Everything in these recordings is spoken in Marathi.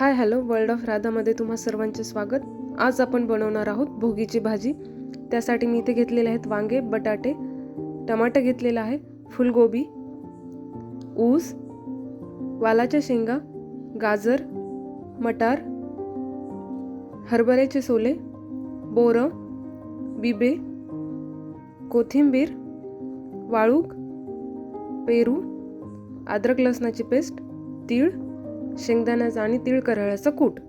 Hi hello. वर्ल्ड ऑफ राधामध्ये तुम्हा सर्वांचे स्वागत. आज आपण बनवणार आहोत भोगीची भाजी. त्यासाठी मी इथे घेतलेले आहेत वांगे बटाटे टमाटे घेतलेलं आहे फुलगोबी ऊस वालाच्या शेंगा गाजर मटार हरभऱ्याचे सोले बोरं बिबे कोथिंबीर वाळूक पेरू अद्रक लसणाची पेस्ट तीळ शेंगदाण्याचा आणि तीळ करळ्याचं कूट.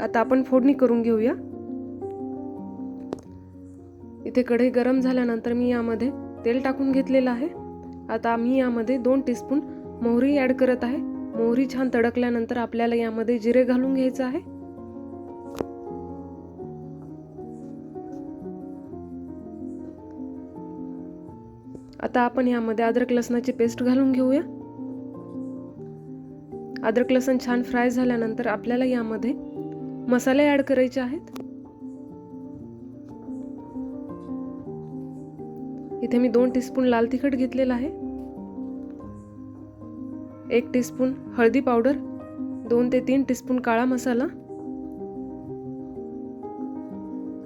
आता आपण फोडणी करून घेऊया. इथे कढई गरम झाल्यानंतर मी यामध्ये तेल टाकून घेतलेलं आहे. आता मी यामध्ये दोन टीस्पून मोहरी ॲड करत आहे. मोहरी छान तडकल्यानंतर आपल्याला यामध्ये जिरे घालून घ्यायचं आहे. आता आपण यामध्ये अद्रक लसणाची पेस्ट घालून घेऊया. अद्रक लसूण छान फ्राय झाल्यानंतर आपल्याला यामध्ये मसाले ॲड करायचे आहेत. इथे मी दोन टीस्पून लाल तिखट घेतलेलं आहे. एक टीस्पून हळदी पावडर दोन ते तीन टीस्पून काळा मसाला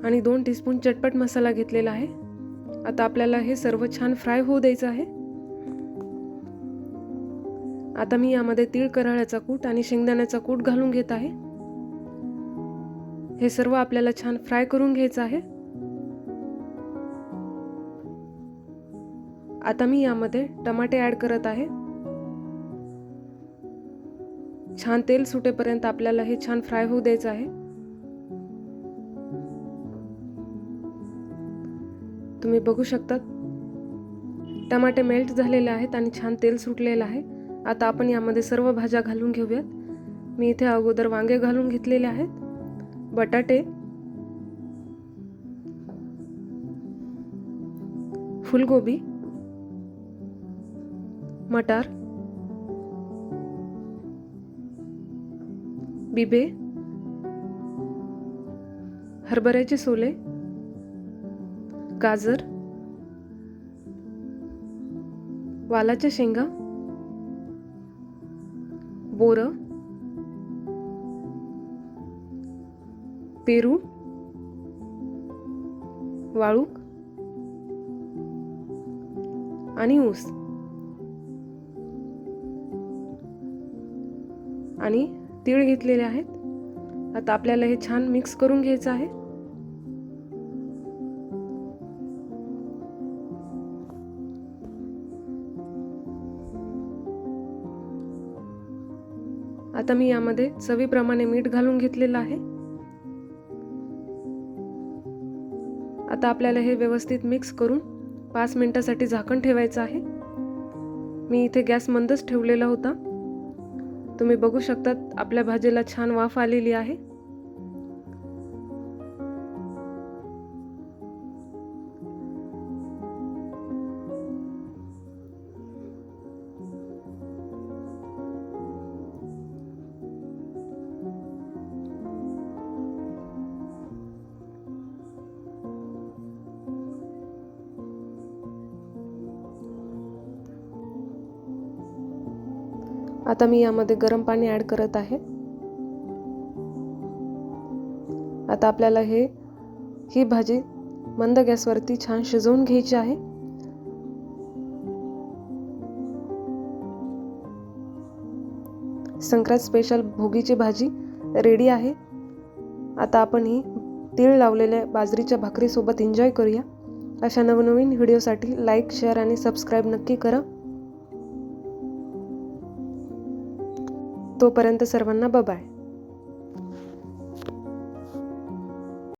आणि दोन टीस्पून चटपट मसाला घेतलेला आहे. आता आपल्याला हे सर्व छान फ्राय होऊ द्यायचं आहे. आता मी यामध्ये तीळ कराळ्याचा कूट आणि शेंगदाण्याचा कूट घालून घेत आहे. हे सर्व आपल्याला छान फ्राय करून घ्यायचं आहे. आता मी यामध्ये टमाटे ॲड करत आहे. छान तेल सुटेपर्यंत आपल्याला हे छान फ्राय होऊ द्यायचं आहे. तुम्ही बघू शकतात टमाटे मेल्ट झालेले आहेत आणि छान तेल सुटलेलं आहे. आता आपण यामध्ये सर्व भाज्या घालून घेऊयात. मी इथे अगोदर वांगे घालून घेतलेले आहेत. बटाटे. फुलगोबी. मटार. बिबे. हरभऱ्याचे सोले. गाजर. वालाच्या शेंगा. बोरं पेरू वाळूक आणि ऊस. आणि तीळ घेतलेले आहेत. आता आपल्याला हे छान मिक्स करून घ्यायचं आहे. आता मी यामध्ये चवीप्रमाणे मीठ घालून घेतलेलं आहे. आता आपल्याला हे व्यवस्थित मिक्स करून पाच मिनटासाठी झाकण ठेवायचं आहे. मी इथे गॅस मंदच ठेवलेला होता. तुम्ही बघू शकतात आपल्या भाजीला छान वाफ आलेली आहे. आता मी यामध्ये गरम पाणी ॲड करत आहे. आता आपल्याला हे ही भाजी मंद गॅसवरती छान शिजवून घ्यायची आहे. संक्रांत स्पेशल भोगीची भाजी रेडी आहे. आता आपण ही तीळ लावलेल्या बाजरीच्या भाकरीसोबत एन्जॉय करूया. अशा नवनवीन व्हिडिओसाठी लाईक शेअर आणि सबस्क्राईब नक्की करा. तोपर्यंत सर्वांना बबाय